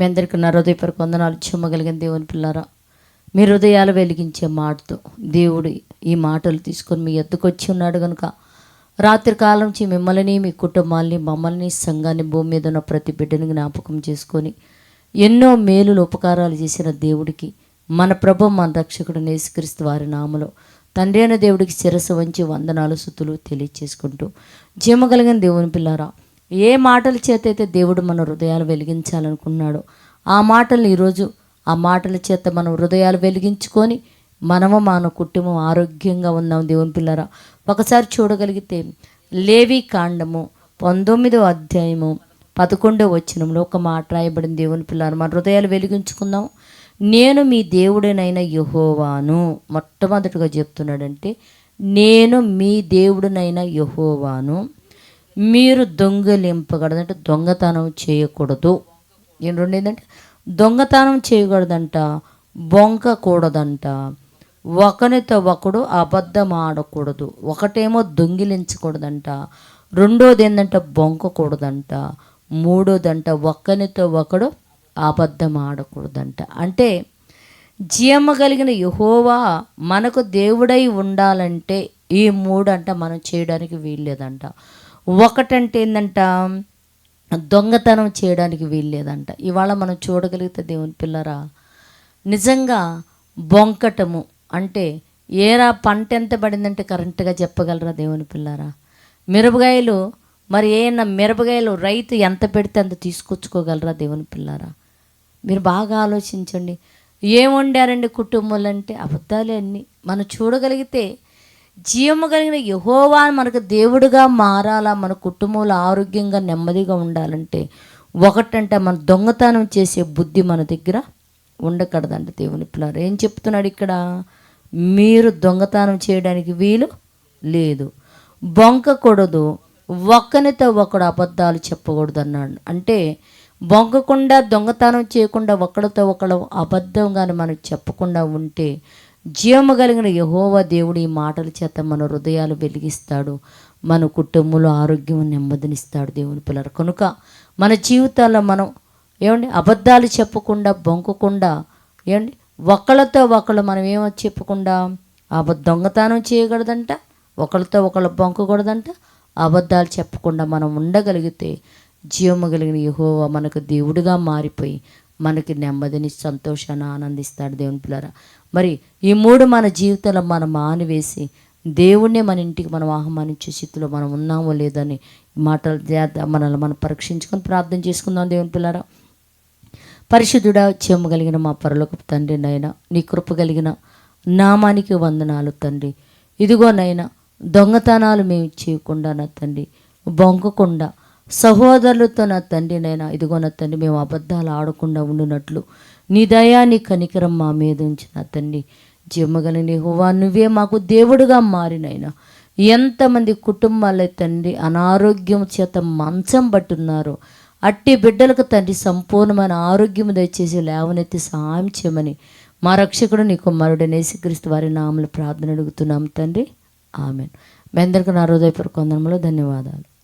మీ అందరికీ నా హృదయపర కొందనాలు చెమ్మగలిగిన దేవుని పిల్లారా మీ హృదయాలు వెలిగించే మాటతో దేవుడు ఈ మాటలు తీసుకొని మీ ఎత్తుకొచ్చి వచ్చి ఉన్నాడు కనుక రాత్రి కాలం నుంచి మిమ్మల్ని మీ కుటుంబాల్ని మమ్మల్ని సంఘాన్ని భూమి మీద ఉన్న ప్రతి బిడ్డని జ్ఞాపకం చేసుకొని ఎన్నో మేలులు ఉపకారాలు చేసిన దేవుడికి మన ప్రభు మన రక్షకుడు నేసుక్రీస్తు వారి నామలో తండ్రి అయిన దేవుడికి శిరస్సు వంచి వందనాలు సుతులు తెలియచేసుకుంటూ జీమగలిగిన దేవుని పిల్లారా ఏ మాటల చేత అయితే దేవుడు మన హృదయాలు వెలిగించాలనుకున్నాడో ఆ మాటలు ఈరోజు ఆ మాటల చేత మన హృదయాలు వెలిగించుకొని మనము మన కుటుంబం ఆరోగ్యంగా ఉన్నాం దేవుని పిల్లరా. ఒకసారి చూడగలిగితే లేవి కాండము పంతొమ్మిదో అధ్యాయము పదకొండో వచ్చినంలో ఒక మాట రాయబడిన దేవుని పిల్లలు మన హృదయాలు వెలిగించుకుందాం. నేను మీ దేవుడినైన యహోవాను. మొట్టమొదటిగా చెప్తున్నాడంటే నేను మీ దేవుడినైన యహోవాను. మీరు దొంగలింపకూడదు అంటే దొంగతనం చేయకూడదు. ఏం రెండు ఏంటంటే దొంగతనం చేయకూడదంట బొంకకూడదంట. ఒకనితో ఒకడు అబద్ధం ఆడకూడదు ఒకటేమో దొంగిలించకూడదంట. రెండోది ఏంటంటే బొంకకూడదంట. మూడోదంట ఒక్కనితో ఒకడు అబద్ధం ఆడకూడదంట అంటే జీవము కలిగిన యహోవా మనకు దేవుడై ఉండాలంటే ఈ మూడంట మనం చేయడానికి వీల్లేదంట. ఒకటంటే ఏంటంట దొంగతనం చేయడానికి వీల్లేదంట. ఇవాళ మనం చూడగలిగితే దేవుని పిల్లరా నిజంగా బొంకటము అంటే ఏరా పంట ఎంత పడిందంటే కరెంటుగా చెప్పగలరా దేవుని పిల్లారా? మిరపకాయలు మరి ఏమన్నా మిరపకాయలు రైతు ఎంత పెడితే అంత తీసుకొచ్చుకోగలరా దేవుని పిల్లారా? మీరు బాగా ఆలోచించండి. ఏం వండారండి కుటుంబాలంటే అబద్ధాలే అన్నీ. మనం చూడగలిగితే జీవము కలిగిన యహోవా మనకు దేవుడుగా మారాలా మన కుటుంబంలో ఆరోగ్యంగా నెమ్మదిగా ఉండాలంటే ఒకటంటే మన దొంగతనం చేసే బుద్ధి మన దగ్గర ఉండకూడదంట దేవుని పిల్లలు. ఏం చెప్తున్నాడు ఇక్కడ? మీరు దొంగతనం చేయడానికి వీలు లేదు. బొంకకూడదు. ఒక్కనితో ఒకడు అబద్ధాలు చెప్పకూడదు అన్నాడు అంటే బొంకకుండా దొంగతనం చేయకుండా ఒకడితో ఒకడు అబద్ధం కానీ మనం చెప్పకుండా ఉంటే జీవము కలిగిన యహోవ దేవుడు ఈ మాటల చేత మన హృదయాలు వెలిగిస్తాడు. మన కుటుంబంలో ఆరోగ్యం నెమ్మదినిస్తాడు దేవుని పిల్లలు. కనుక మన జీవితాల్లో మనం ఏమండి అబద్ధాలు చెప్పకుండా బొంకకుండా ఏమండి ఒకళ్ళతో ఒకళ్ళు మనం ఏమో చెప్పకుండా అబ దొంగతనం చేయకూడదంట ఒకళ్ళతో ఒకళ్ళు బొంకకూడదంట అబద్ధాలు చెప్పకుండా మనం ఉండగలిగితే జీవము కలిగిన యహోవా మనకు దేవుడిగా మారిపోయి మనకి నెమ్మదిని సంతోషాన్ని ఆనందిస్తాడు దేవుని పిల్లరా. మరి ఈ మూడు మన జీవితంలో మనం మానివేసి దేవుణ్ణే మన ఇంటికి మనం ఆహ్వానించే స్థితిలో మనం ఉన్నామో లేదని మాటలు మనల్ని మనం పరీక్షించుకొని ప్రార్థన చేసుకుందాం దేవుని పిల్లరా. పరిశుద్ధుడా చెమ్మ కలిగిన మా పరలోక తండ్రి నాయన నీ కృప కలిగిన నామానికి వందనాలు తండ్రి. ఇదిగో నైనా దొంగతనాలు మేము చేయకుండా నా తండ్రి బొంకకుండా సహోదరులతో నా తండ్రి నైనా ఇదిగో నా తండ్రి మేము అబద్ధాలు ఆడకుండా ఉండినట్లు నీ దయా నీ కనికరం మా మీద ఉంచి నా తండ్రి జమ్మగలిని హువా నువ్వే మాకు దేవుడుగా మారినైనా. ఎంతమంది కుటుంబాలే తండ్రి అనారోగ్యం చేత మంచం పట్టున్నారో అట్టి బిడ్డలకు తండ్రి సంపూర్ణమైన ఆరోగ్యం దయచేసి లేవనెత్తి సహాయం చేయమని మా రక్షకుడు నీ కుమారుడు నేసుక్రీస్తు వారి నామలు ప్రార్థన అడుగుతున్నాం తండ్రి. ఆమెన్. మీ అందరికీ నా హృదయపూర్వక వందనములు ధన్యవాదాలు.